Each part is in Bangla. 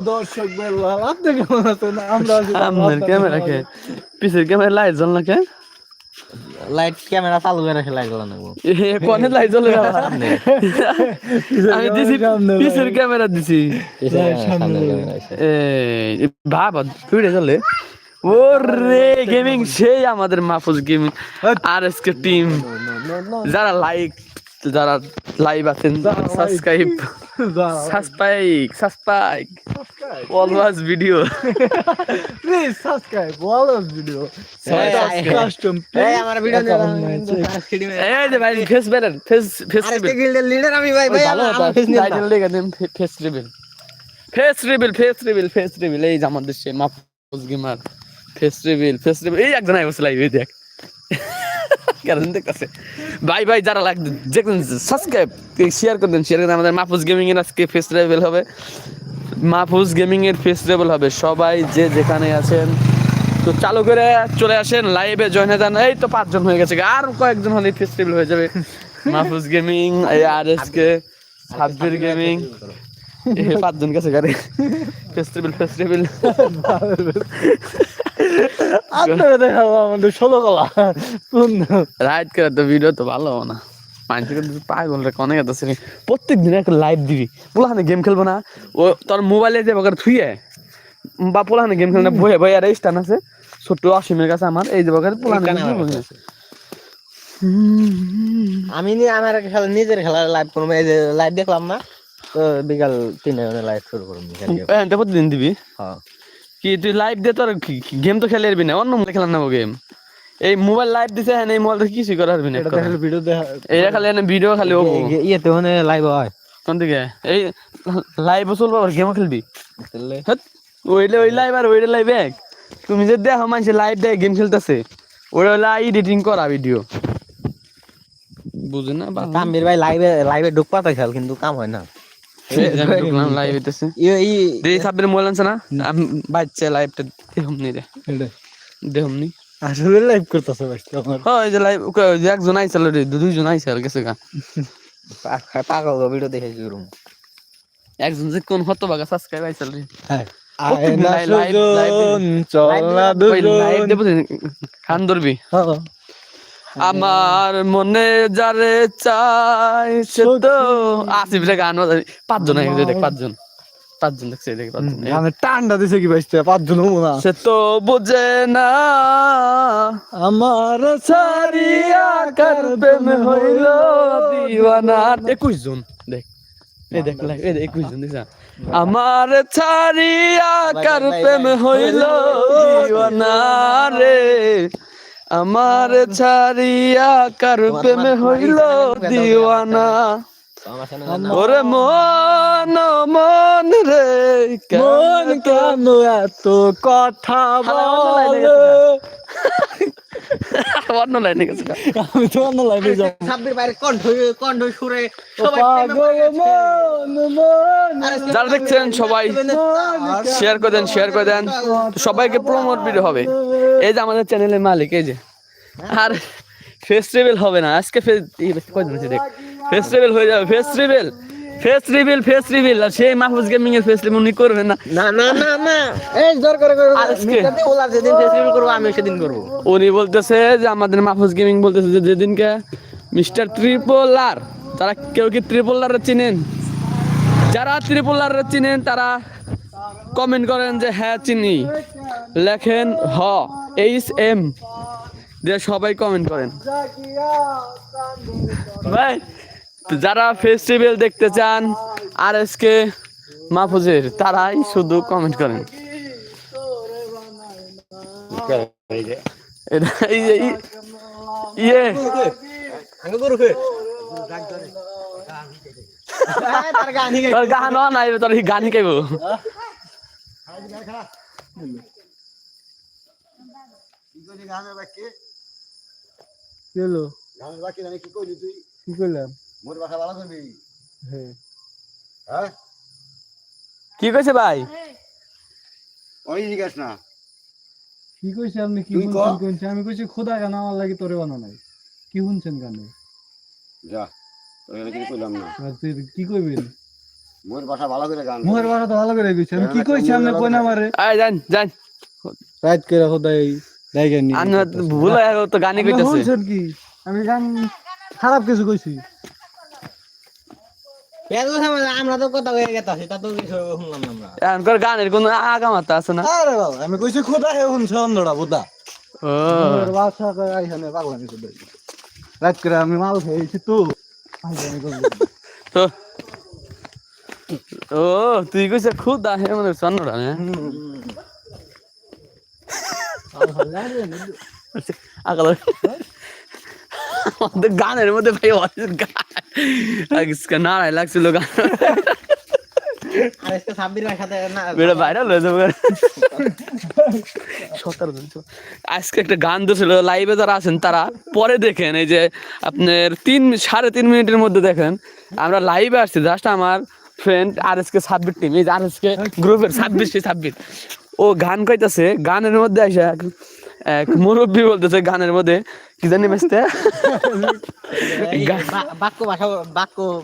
দর্শক বেলা আপনি কেমন আছেন আমরা সামনের ক্যামেরা কে পিছের ক্যামেরা লাইট জ্বল না কে লাইট ক্যামেরা চালু করে রাখে লাগল না গো। এ, কোনে লাইট জ্বলে না আমি দিছি। পিছের ক্যামেরা দিছি এই বাবা ফিরে চলে ওরে গেমিং সেই আমাদের মাহফুজ গেমিং আর এস কে টিম যারা লাইক যারা লাইভ আছেন subscribe subscribe subscribe always video please subscribe wall video এই, কাস্টম এই, আমার ভিডিও এই যে ভাই ফেস বেরেন ফেস ফেস আরেকটা গিল্ডের লিডার আমি ভাই ভাই আমার face নিয়ে টাইটেল লেখা দেন face reveal face reveal face reveal face reveal এই যে আমাদের সে Mahfuz gamer. Face reveal face reveal এই একজন আই বসে লাইভ দেখ। কারণ দেখতেছে ভাই ভাই, যারা লাগ দেখুন সাবস্ক্রাইব শেয়ার করে দেন শেয়ার করে। আমাদের মাহফুজ গেমিং এর আজকে ফেস রিভিল হবে। মাহফুজ গেমিং এর ফেস রিভিল হবে। সবাই যে যেখানে আছেন, তো চালু করে চলে আসেন লাইভে জয়েন হয়ে যান। এই তো পাঁচজন হয়ে গেছে। আর কয়েকজন হলে ফেস রিভিল হয়ে যাবে। Mahfuz gaming R S K Sabbir gaming পাঁচজন কাছে গাড়ি ফেস্টিভ্যাল ফেস্টিভ্যাল আপনারা দেখাবো আমাদের ষোলো কলা। সুন্দর রাইড করে তো ভিডিও তো ভালো হবে না মানুষের পাগল রে অনেক আছে প্রত্যেক দিন একটা লাইভ দিবি। পোলাহানে গেম খেলব না ও তোর মোবাইলে যে বকার থুয়ে বা পোলাহানে গেম খেলবে না বয়ে বয়ে আর স্টান আছে। ছোট্ট অসীমের কাছে আমার এই যে বকার পোলাহানে এখানে খেলব। আমি নি আমার খেলা নিজের খেলা লাইভ করব এই যে লাইভ দেখলাম না। তো বিকাল তিনটা লাইভ শুরু করব হ্যাঁ, এটা প্রতিদিন দিবি? হ্যাঁ। কি তুই লাইভ দে তোর গেম তো খেলে না? অন্য মোবাইল খেলার নামো গেম এই মোবাইল লাইভ দিছে হ্যাঁ এই মোবাইল কিছুই করা পারবি না ভিডিও দেখা এইটা খালি এনে ভিডিও খালি ও ইয়েতে মানে লাইভ হয়। কোন দিকে? এই লাইভ চলবো আবার গেমও খেলবি? হ্যাট, ওইলে ওই লাইভ আর ওইটা লাইভ এক। তুমি যে দেখো মানুষে লাইভ দেয় গেম খেলতেছে ওটা হলো এডিটিং করা ভিডিও বুঝে না তাম্বির ভাই লাইভে লাইভে ঢুক পাতা খেল কিন্তু কাম হয় না। লাইভ হইতেছে। ই- ই দেই সাবের মোবাইল না আমি বাচ্চা লাইভটা দেহম নি রে। এটা। নি আসলে লাইভ করতেছে ভাই আমার। হয় যে লাইভ একজন আইসাল রে দুইজন আইসাল গেছে গা। পা- পাগল ভিডিও দেখে শুরু একজন যে কোন হতো বাগা সাবস্ক্রাইব আইসাল রে হ্যাঁ সুজন চলা লাইভ দেবো খান ধরবি। হ্যাঁ। আমার মনে যারে চাই সে তো আসিফ রে গান বাজায়। পাঁচজন দেখ পাঁচজন। পাঁচজন দেখছে দেখ পাঁচজন। মানে টান্ডা দিছে কি ভাই পাঁচজন না সে তো বুঝে না। আমার সারিয়া কার প্রেম হইল দিওয়ানা। একুশ জন দেখ। এই দেখ এই দেখ, একুশ জন দেখছ আমার ছাড়িয়া কার প্রেম হইল দিওয়ানা রে। আমার ছাড়িয়া কার প্রেমে হইল দিওয়ানা? ওরে মন মন রে মন কেন কেন এত কথা বলে? অন্য লাইনে গেছে আমি তো অন্য লাইভে যাব। সাব্বির বাইরে কণ্ঠ কণ্ঠ সুরে পাগল মন মন যারা দেখছেন সবাই শেয়ার করে দেন শেয়ার করে দেন। সবাইকে প্রমোট ভিডিও হবে। এই যে আমাদের চ্যানেলের মালিক এই যে। আর ফেস্টিভ্যাল হবে না। আজকে আছে দেখ? ফেস্টিভ্যাল হয়ে যাবে festival face reveal face reveal আর সেই মাহফুজ গেমিং এর ফেস রিভিল উনি করবেন না। না না না না। এই জোর করে করে আজকে? মিটাতে ওলা যেদিন ফেস্টিভ্যাল করব আমি সেদিন করব। উনি বলতেছে যে আমাদের মাহফুজ গেমিং বলতেছে যে যেদিনকে মিস্টার ট্রিপোলার তারা কেউ কি ট্রিপোলার চিনেন? যারা ট্রিপোলার চিনেন তারা কমেন্ট করেন যে হ্যাঁ চিনি। লেখেন হ এইচ এম। দিয়ে সবাই কমেন্ট করেন। ভাই যারা ফেস্টিভ্যাল দেখতে চান আর এস কে মাহফুজের তারাই শুধু কমেন্ট করেন। ইয়ে। গান কি করলাম? মোর বাসা ভালো করবি? হ্যাঁ হ্যাঁ? কি কইছে ভাই? ওই জিজ্ঞাস না। কি কইছে আপনি? কি কইছে? আমি কইছি খোদা গান আমার লাগি তোরে বানা নাই? কি শুনছেন গানে যা তোর করলাম না। আর কি কইবেন মোর বাসা ভালো করে গান মুখের ভাষা তো ভালো করে গেছি আমি কি কইছি? আপনি কই না মারে আয় যান যান। রাত করে খোদাই দেখেন নি আমি ভুল হয়ে গেল তো গানই কইতাছে। শুনছেন কি? আমি গান খারাপ কিছু কইছি। আমরা তো কথা হয়ে গেছে তা তো শুনলাম না আমরা। গানের কোনো আগামাতা আছে না? আরে বাবা আমি কইছি খোদা হে শুনছে অন্ধরা বোদা। ও। ভাষা কই আইখানে পাগলামি করে রাত করে আমি মাল খেয়েছি তো। তো ও তুই কইছে খুদ আহে মানে সন্নরা আকাল আমাদের গানের মধ্যে ভাই অনেক গান আজকে নাড়াই লাগছিল গান আজকে সাব্বির একটা গান দিয়েছিল লাইভে যারা আছেন তারা পরে দেখেন এই যে আপনার তিন সাড়ে তিন মিনিটের মধ্যে দেখেন আমরা লাইভে আসছি জাস্ট আমার ফ্রেন্ড আর এস কে ছাব্বিশ টিম এই আর এস কে গ্রুপের ছাব্বিশ ছাব্বিশ ও গান কইতাছে গানের মধ্যে আসে এক মুরব্বী বলতেছে গানের মধ্যে কি জানি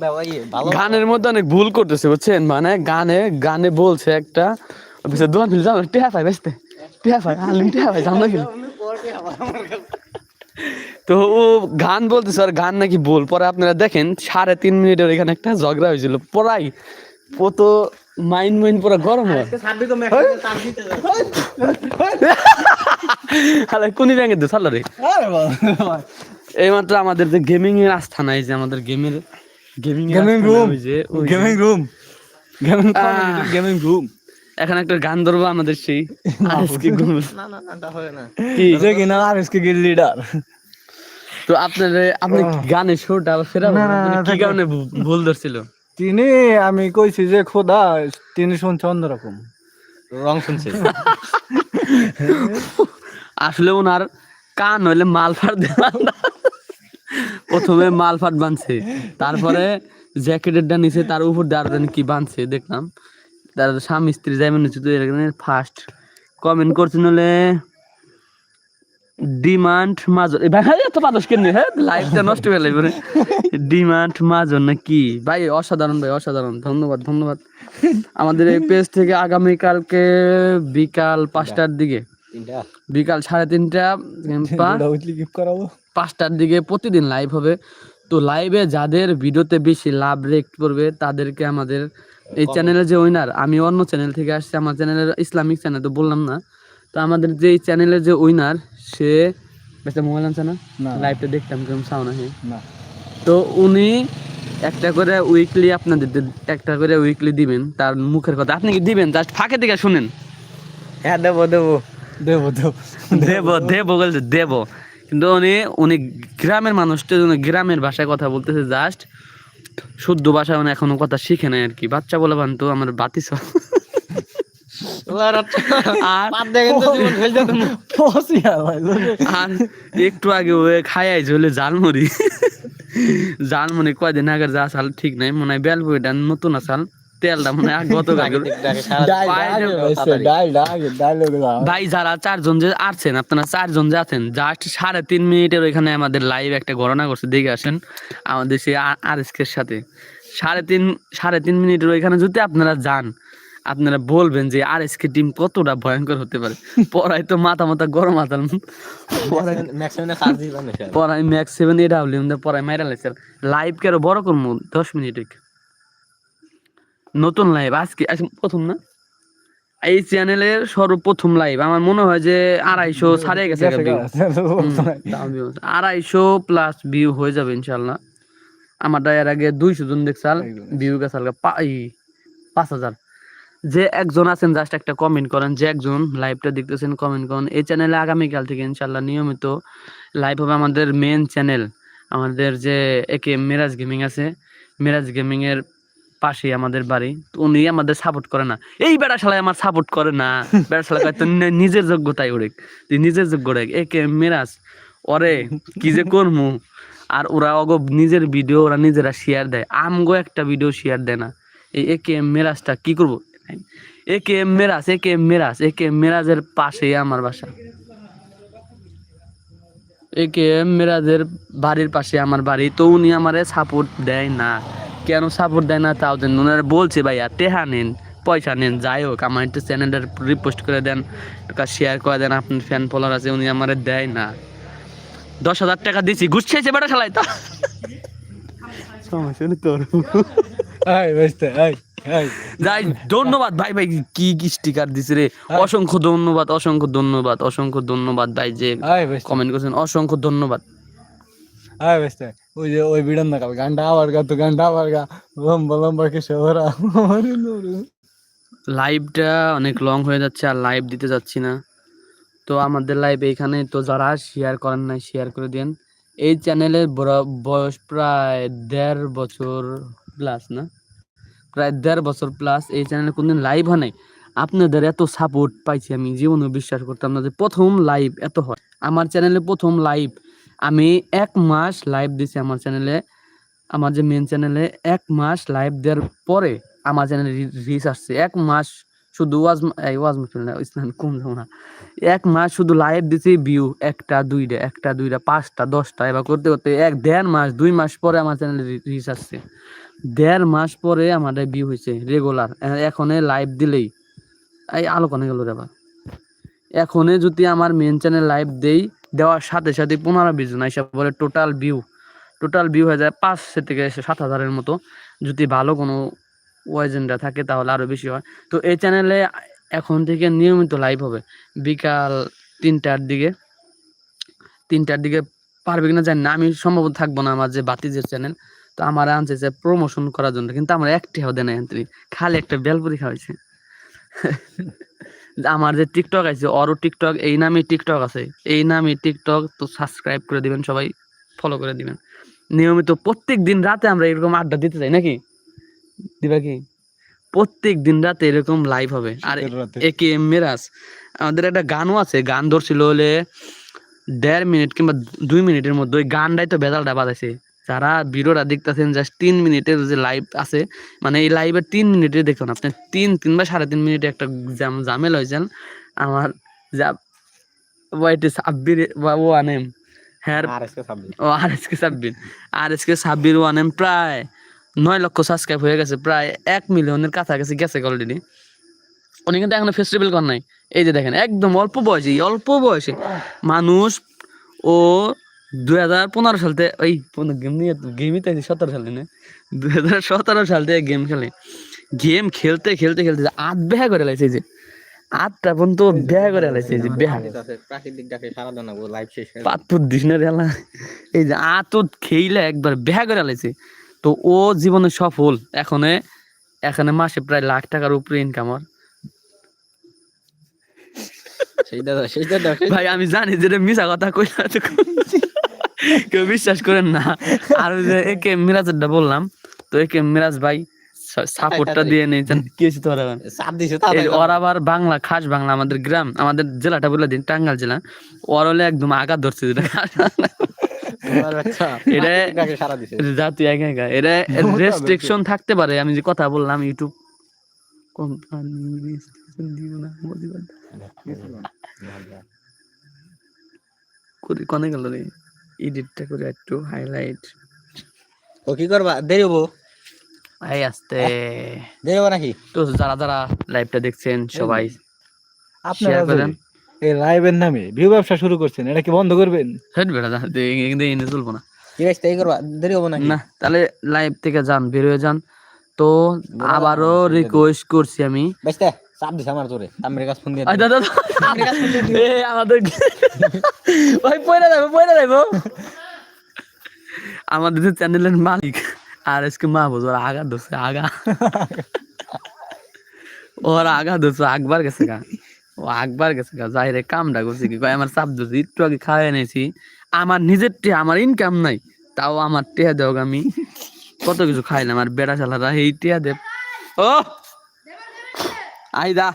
ব্যবহার ইয়ে, ভালো। গানের মধ্যে অনেক ভুল করতেছে বুঝছেন? মানে গানে গানে বলছে একটা দোকান ফিল যাও টেহা পাই বেসতে টেহা পাই আলিম টেহা পাই জানো কি তো ও গান বলতেছে আর গান নাকি ভুল। পরে আপনারা দেখেন সাড়ে তিন মিনিটের এখানে একটা ঝগড়া হয়েছিল। পড়াই ও তো মাইন্ড মাইন্ড পুরো গরম হয়। আরে কোনি ব্যাংকে দে চালো রে। এইমাত্র আমাদের যে গেমিং এর আস্থানা এই যে আমাদের গেমের gaming gaming room gaming room gaming gaming room এখন একটা গান ধরবো আমাদের সেই আজকে গুল না না না হবে না। কি? যে কিনা আর এসকে গিল লিডার তো আপনার আপনি গানের শোটা সেরা কি কারণে ভুল ধরছিল? তিনি আমি কইছি যে খোদা তিনি শুনছে অন্যরকম। রং শুনছে। আসলে ওনার কান হইলে মাল ফাট প্রথমে মাল ফাট বানছে, তারপরে জ্যাকেটের ডা নিচে তার উপর দাঁড়ান কি বানছে, দেখলাম। তার স্বামী স্ত্রী যাইবেন ফার্স্ট কমেন্ট করছেন হলে ডিমান্ড মাজন ভাই এত মানুষ কেন হ্যাঁ লাইফটা নষ্ট হয়ে যাবে ডিমান্ড মাজন না কি? ভাই অসাধারণ ভাই অসাধারণ। ধন্যবাদ ধন্যবাদ। আমাদের এই পেজ থেকে আগামী কালকে বিকাল পাঁচটার দিকে। তিনটা। বিকাল সাড়ে তিনটা পাঁচটার দিকে প্রতিদিন লাইভ হবে। তো লাইভে যাদের ভিডিওতে বেশি লাভ রেক করবে তাদেরকে আমাদের এই চ্যানেলের যে উইনার আমি অন্য চ্যানেল থেকে আসছি আমার চ্যানেলের ইসলামিক চ্যানেল তো বললাম না। তো আমাদের যে এই চ্যানেলের যে উইনার সে বেশটা মোবাইল আনছে না। লাইভটা দেখতাম কেমন সাউন্ড আছে না। তো উনি একটা করে উইকলি আপনাদের একটা করে উইকলি দিবেন তার মুখের কথা। আপনি কি দিবেন? জাস্ট ফাঁকে থেকে শুনেন। হ্যাঁ দেবো দেবো। দেব দেবো। দেব দেব বলছে দেব। কিন্তু উনি উনি গ্রামের মানুষটার জন্য গ্রামের ভাষায় কথা বলতেছে জাস্ট শুদ্ধ ভাষায় উনি এখনও কথা শিখে নাই আর কি। বাচ্চা বলে আমার দেখেন তো জীবন ফেলছে তুমি পসিয়া ভাই আর একটু আগে ও খাইয়াই ঝোলে জালমুড়ি। জালমুড়ি কয়দিন আগে যা চাল ঠিক নাই মনে হয় বেলপুরিটা নতুন আসাল তেলটা মনে হয় গত কালকে ডাই ডাই ডাই লোকে ভাই যারা চারজন যে আছেন আপনারা চারজন যে আছেন জাস্ট সাড়ে তিন মিনিটের ওইখানে আমাদের লাইভ একটা গণনা করছে দেখে আসেন আমাদের সেই আর এস সাথে। সাড়ে তিন সাড়ে তিন মিনিটের ওইখানে যদি আপনারা যান আপনারা বলবেন যে আর এস কে টিম কতটা ভয়ঙ্কর হতে পারে? পড়াই তো মাথা মাথা গরম আতাল। পড়াই ম্যাক্স সেভেন হাবলি পড়াই মাইরা লাগছে লাইভ কে আরও বড় করব দশ মিনিট নতুন লাইভ আজকে প্রথম না? এই চ্যানেলের সর্বপ্রথম লাইভ আমার মনে হয় যে আড়াইশো ছাড়িয়ে গেছে। আড়াইশো প্লাস ভিউ হয়ে যাবে ইনশাল্লাহ আমারটা এর আগে দুইশো জন দেখছাল ভিউ গেছে হালকা পাঁচ হাজার। যে একজন আছেন জাস্ট একটা কমেন্ট করেন, যে একজন লাইভটা দেখতেছেন কমেন্ট করেন। এই চ্যানেলে আগামীকাল থেকে ইনশাল্লাহ নিয়মিত লাইভ হবে আমাদের মেন চ্যানেল আমাদের যে একে মিরাজ গেমিং আছে। মিরাজ গেমিং এর পাশেই আমাদের বাড়ি। উনি আমাদের সাপোর্ট করে না। এই বেড়া শালায় আমার সাপোর্ট করে না। বেড়া শালা নিজের যোগ্যতাই ওরে। তুই নিজের যোগ্য রে। একে মিরাজ ওরে, কি যে করমু? আর ওরা অগ নিজের ভিডিও ওরা নিজেরা শেয়ার দেয়। আমগো একটা ভিডিও শেয়ার দেয় না। এই একে মেরাজটা কি করব? একে এম মেরাজ, একে এম মেরাজ, একে এম মেরাজের পাশেই আমার বাসা। একে এম মেরাজের বাড়ির পাশে আমার বাড়ি। তো উনি আমারে সাপোর্ট দেয় না। কেন সাপোর্ট দেয় না তাও দেন ওনারা বলছে, ভাইয়া, টেহা নেন, পয়সা নেন, যাই হোক, আমার একটু চ্যানেলটা রিপোস্ট করে দেন শেয়ার করে দেন আপনার ফ্যান ফলোয়ার আছে, উনি আমার দেয় না। দশ হাজার টাকা দিয়েছি ঘুষ খেয়েছে বেটা খেলায় তো। সমস্যা তোর। এই বুঝতে এই যাই ধন্যবাদ। ভাই ভাই কি কি স্টিকার দিছে রে? অসংখ্য ধন্যবাদ অসংখ্য ধন্যবাদ অসংখ্য ধন্যবাদ ভাই যে কমেন্ট করেছেন। অসংখ্য ধন্যবাদ। এই বুঝতে ওই যে ওই বিড়ন না কাল গানটা আবার গা তো গানটা আবার গা। লম্বা লম্বা কে শহরা লাইভটা অনেক লং হয়ে যাচ্ছে আর লাইভ দিতে যাচ্ছি না। তো আমাদের লাইভ এখানে তো যারা শেয়ার করেন নাই শেয়ার করে দেন এই চ্যানেলের বয়স প্রায় দেড় বছর প্লাস না? প্রায় দেড় বছর প্লাস এই চ্যানেলে কোনদিন লাইভ হয় নাই। আপনাদের এত সাপোর্ট পাইছি আমি জীবনে বিশ্বাস করতাম না যে প্রথম লাইভ এত হয়। আমার চ্যানেলে প্রথম লাইভ আমি এক মাস লাইভ দিছি আমার চ্যানেলে আমার যে মেন চ্যানেলে এক মাস লাইভ দেওয়ার পরে আমার চ্যানেলে রিচ আসছে। এক মাস শুধু ওয়াজ ওয়াজ মাহফিল না, ইসলাম যাব না। এক মাস শুধু লাইভ দিছি ভিউ একটা, দুইটা একটা, দুইটা, পাঁচটা, দশটা, এবার করতে করতে এক দেড় মাস, দুই মাস পরে আমার চ্যানেলে রিচ আসছে। দেড় মাস পরে আমাদের ভিউ হয়েছে রেগুলার এখন লাইভ দিলেই। এই আলো কনে গেল রে আবার। এখনে যদি আমার মেন চ্যানেল লাইভ দেই, দেওয়ার সাথে সাথে পনেরো বিশ জন হিসাব বলে টোটাল ভিউ টোটাল ভিউ হয়ে যায় পাঁচ থেকে সাত হাজারের মতো। যদি ভালো কোনো ওয়েজেন্ডা থাকে তাহলে আরও বেশি হয়। তো এই চ্যানেলে এখন থেকে নিয়মিত লাইভ হবে। বিকাল তিনটার দিকে। তিনটার দিকে পারবে কিনা জানি না। আমি সম্ভবত থাকব না আমার যে বাতিজের চ্যানেল তো আমার আনছে যে প্রমোশন করার জন্য কিন্তু আমার একটি হবে না এন্ট্রি খালি একটা বেলপুরি খাওয়াইছে। আমার যে টিকটক আছে অরও টিকটক এই নামে টিকটক আছে এই নামে টিকটক তো সাবস্ক্রাইব করে দিবেন সবাই ফলো করে দিবেন। নিয়মিত প্রত্যেক দিন রাতে আমরা এরকম আড্ডা দিতে চাই নাকি? দিবা কি? প্রত্যেক দিন রাতে এরকম লাইভ হবে। আর রাতে। একে এম মেরাজ আমাদের একটা গানও আছে গান ধরছিল হলে দেড় মিনিট কিংবা দুই মিনিটের মধ্যে ওই গানটাই তো বেজালটা বাজাইছে। যারা ভিডিওটা দেখতেছেন জাস্ট তিন মিনিটের যে লাইভ আছে মানে এই লাইভের তিন মিনিটে দেখুন আপনি। তিন তিন বা সাড়ে তিন মিনিটে একটা জাম- জামেল হয়েছেন আমার যা ওয়াইটে সাব্বির বা ও আনেম হ্যাঁ ও R S K Sabbir. R S K Sabbir ওয়ানেম প্রায় নয় লক্ষ সাবস্ক্রাইব হয়ে গেছে প্রায় এক মিলিয়নের কাছাকাছি গেছে অলরেডি উনি কিন্তু এখনও ফেস্টিভ্যাল কর নাই। এই যে দেখেন একদম অল্প বয়সে অল্প বয়সে। মানুষ ও দুই হাজার পনেরো সালতে ওই গেম নিয়ে গেমই তো সতেরো সালে না দুই হাজার সতেরো সাল থেকে গেম খেলে। গেম খেলতে খেলতে খেলতে আট বেহা করে লাইছে যে। আটটা পর্যন্ত বেহা করে লাইছে যে বেহা। প্রাকৃতিক ডাকে সারা দানা লাইভ শেষ পাতপুর দিস না রেলা এই যে আত খেইলে একবার বেহা করে লাইছে। তো ও জীবনে সফল। এখনে এখানে মাসে প্রায় লাখ টাকার উপরে ইনকাম আর ভাই আমি জানি যে এটা মিশা কথা কইলা তো কেউ বিশ্বাস করেন না। আর ওই যে একে মিরাজেরটা বললাম তো একে মিরাজ ভাই সাপোর্টটা দিয়ে নিয়েছেন কি হয়েছে তোরা ওর আবার বাংলা খাস বাংলা আমাদের গ্রাম আমাদের জেলাটা বলে দিন টাঙ্গাল জেলা। ওর হলে একদম আঘাত ধরছে। এটা জাতি একা একা। এটা রেস্ট্রিকশন থাকতে পারে আমি যে কথা বললাম ইউটিউব। কোম্পানি restriction দিব না কোনে গেল রে? এডিটটা করে একটু হাইলাইট ও কি করবা? দেরি হব? এই আসতে। দেরি হব নাকি? তো যারা যারা লাইভটা দেখছেন সবাই আপনারা করেন। এই লাইভের নামে ভিউ ব্যবসা শুরু করছেন এটা কি বন্ধ করবেন? হেড বেড়া কিন্তু এনে চলবো না। কি ভাই এই করবা? দেরি হব নাকি? না তাহলে লাইভ থেকে যান বের হয়ে যান। তো আবারও রিকোয়েস্ট করছি আমি। বেস্তে চাপ দিছে আমার জোরে তামের কাছে ফোন দিয়ে আই দাদা এ আমাদের ভাই পয়রা যাব আমাদের যে চ্যানেলের মালিক আর আজকে মা বোঝ ওরা আগা ধরছে আগা। ওরা আগা ধরছে আকবার গেছে গা। ও আকবার গেছে গা যাই রে কামটা করছে কি? কয় আমার চাপ ধরছে একটু আগে খাওয়াই এনেছি। আমার নিজের টিয়া আমার ইনকাম নাই তাও আমার টিয়া দেও আমি কত কিছু খাইলাম আর বেড়া চালারা এই টিয়া দেব ও! আইদা।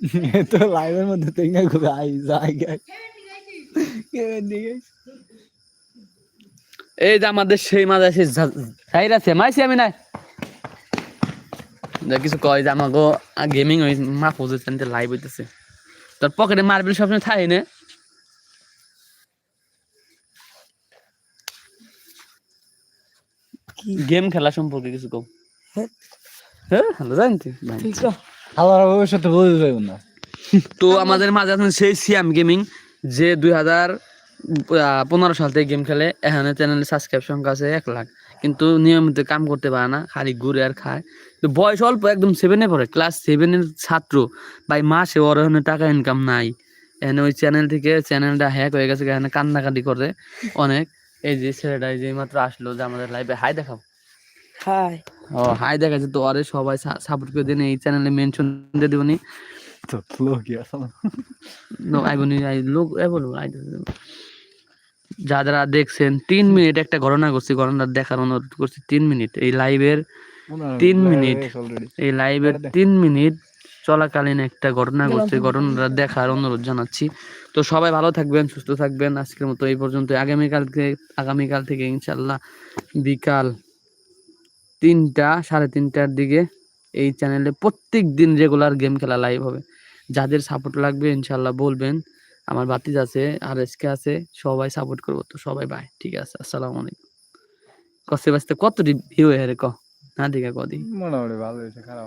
তো লাইভের মধ্যে তো ইঙ্গা ঘুরে আই যাই গাই এই যে আমাদের সেই মাঝে আছে সাইরা আছে মাইছি আমি নাই। যা কিছু কয় যে আমাকে গেমিং ওই মা পজিশন লাইভ হইতেছে। তোর পকেটে মার্বেল সবসময় থাকে না? গেম খেলা সম্পর্কে কিছু কম হ্যাঁ ভালো জানতে ভবিষ্যতে বুঝতে পারব না। তো আমাদের মাঝে আছেন সেই সিয়াম গেমিং যে দুই হাজার পনেরো সাল থেকে গেম খেলে। এখানে চ্যানেলে সাবস্ক্রাইব সংখ্যা আছে এক লাখ। কিন্তু নিয়মিত কাম করতে পারে না খালি ঘুরে আর খায়। তো বয়স অল্প একদম সেভেনে পড়ে। ক্লাস সেভেনের ছাত্র। ভাই মাসে ওর এখানে টাকা ইনকাম নাই। এখানে ওই চ্যানেল থেকে চ্যানেলটা হ্যাক হয়ে গেছে এখানে কান্নাকাটি করে অনেক। এই যে ছেলেটা এই যে মাত্র আসলো যে আমাদের লাইভে হাই দেখাও। হাই ও হাই দেখাচ্ছে তো আরে সবাই সাপোর্ট করে দিন এই চ্যানেলে মেনশন দিয়ে দিবনি। তো লোক আইবনি আই লোক বলব আই যা যারা দেখছেন তিন মিনিট একটা ঘটনা করছি ঘটনা দেখার অনুরোধ করছি তিন মিনিট। এই লাইভের তিন মিনিট। এই লাইভের তিন মিনিট চলাকালীন একটা ঘটনা ঘটছে ঘটনাটা দেখার অনুরোধ জানাচ্ছি। তো সবাই ভালো থাকবেন সুস্থ থাকবেন। আজকের মতো এই পর্যন্ত আগামীকালকে আগামীকাল থেকে ইনশাল্লাহ বিকাল তিনটা, সাড়ে তিনটার দিকে এই চ্যানেলে প্রত্যেক দিন রেগুলার গেম খেলা লাইভ হবে। যাদের সাপোর্ট লাগবে ইনশাল্লাহ বলবেন, আমার বাতিজ আছে আর এসকে আছে, সবাই সাপোর্ট করব। তো সবাই বাই ঠিক আছে, আসসালাম আলাইকুম। কষ্টে বাঁচতে কতটি ভিউ হয়ে রে ক? না দিকে কদি মোটামুটি ভালো হয়েছে, খারাপ